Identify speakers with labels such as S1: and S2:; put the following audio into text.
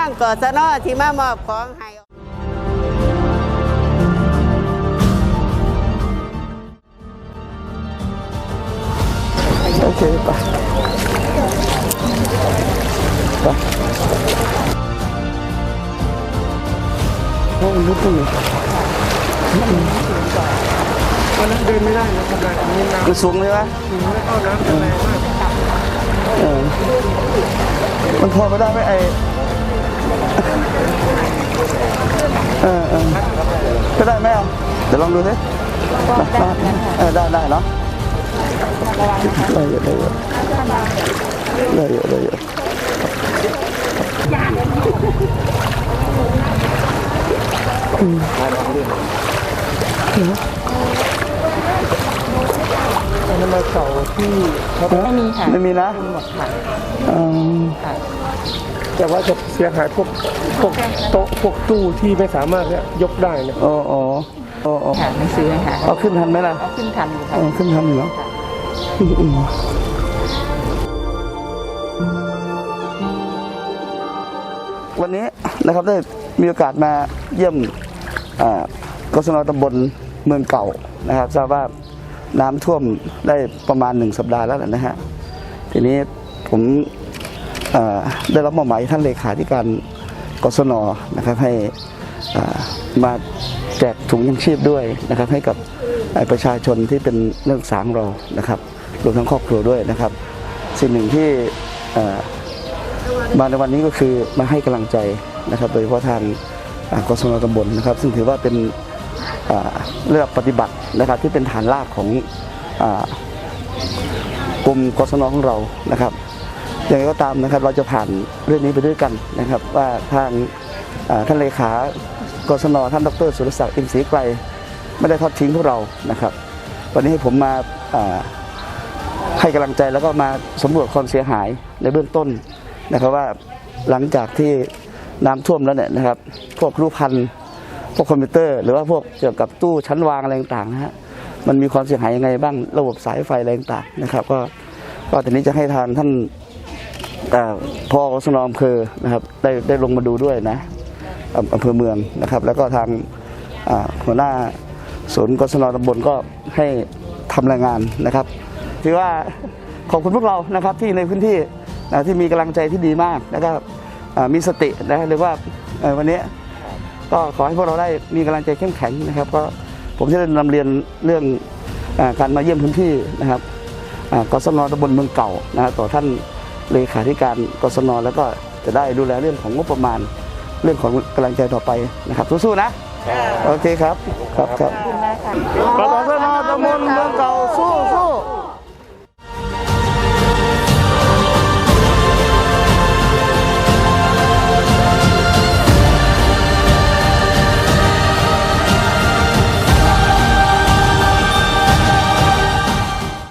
S1: างกศนที่มามอบของให้
S2: โอเคไปไปโอ้มันลึกจังเลย
S3: วันนั้นเดินไม่ได้นะครับนายอันนี้น้
S2: มันสูงใช่ไหมำ
S3: ถึงแล้วก็น้ำจะแรงมาก
S2: เออมันพอไปได้ไหมไอ เออเออก็ได้ไหมอะเดี๋ยวลองดูสิ ได้เออได้ได้เนาะได้เยอะได้เยอะได้เยอะได้เยอะอืม
S3: อันนั้นมาเก่าที่เขา
S2: ไม่มีค่ะไม่มีนะอืม
S3: แต่ว่าจะเสียหายพวกพวกโต๊ะพวกตู้ที่ไม่สามารถเนี่ยยกได้นะ
S2: โอ้โอ้โอ้โอ้
S4: ค่ะหนังสือค่ะ
S2: เอาขึ้นทันไหมล่ะ
S4: เอาขึ้นทันอยู่ค่ะ
S2: เอาขึ้นทันอยู่เนาะอืมอืมวันนี้นะครับได้มีโอกาสมาเยี่ยมอ่ากศนตำบลเมืองเก่านะครับทราบว่า น้ำท่วมได้ประมาณหนึ่งสัปดาห์แล้วแหละนะฮะทีนี้ผมได้รับมอบหมายท่านเลขาธิการกศนนะครับให้มาแจกถุงยังชีพด้วยนะครับ ให้กับประชาชนที่เป็นนักศึกษาของเรานะครับรวมทั้งครอบครัวด้วยนะครับ สิ่งหนึ่งที่มาในวันนี้ก็คือมาให้กำลังใจนะครับ โดยเฉพาะทางอ่ากศนตำบลนะครับ ซึ่งถือว่าเป็น เรื่องปฏิบัตินะครับที่เป็นฐานรากของอากรมกศนของเรานะครับอย่างไรก็ตามนะครับเราจะผ่านเรื่องนี้ไปด้วยกันนะครับ ว่าทางท่านเลขากศนท่านดรสุรศักดิ์อินทรีไกรไม่ได้ทอดทิ้งพวกเรานะครับ วันนี้ให้ผมมาอ่าให้กำลังใจแล้วก็มาสำรวจความเสียหายในเบื้องต้นนะครับว่าหลังจากที่น้ำท่วมแล้วเนี่ยนะครับ พวกรูปพันธ์ พวกคอมพิวเตอร์ หรือว่าพวกเกี่ยวกับตู้ชั้นวางอะไรต่างๆนะฮะมันมีความเสียหายยังไงบ้างระบบสายไฟอะไรต่างๆนะครับ ก็ก็ทีนี้จะให้ทางท่านเอ่อพอสนอำเภอนะครับได้ได้ลงมาดูด้วยนะอำเภอเมืองนะครับ แล้วก็ทางหัวหน้าศูนย์กศนตำบลก็ให้ทำรายงานนะครับถือว่าขอบคุณพวกเรานะครับที่ในพื้นที่นะที่มีกำลังใจที่ดีมากแล้วก็มีสตินะหรือว่าวันนี้ ก็ขอให้พวกเราได้มีกำลังใจเข้มแข็งนะครับ ก็ผมจะได้นำเรียนเรื่องอาการมาเยี่ยมพื้นที่นะครับอ่ากศนตำบลเมืองเก่านะฮะต่อท่านเลขาธิการกศนแล้วก็จะได้ดูแลเรื่องของงบประมาณ เรื่องของกำลังใจต่อไปนะครับสู้ๆนะโอเคครับครับครับ
S4: ขอบคุณมากค่ะ
S2: กศนตำบลเมืองเก่าสู้ๆ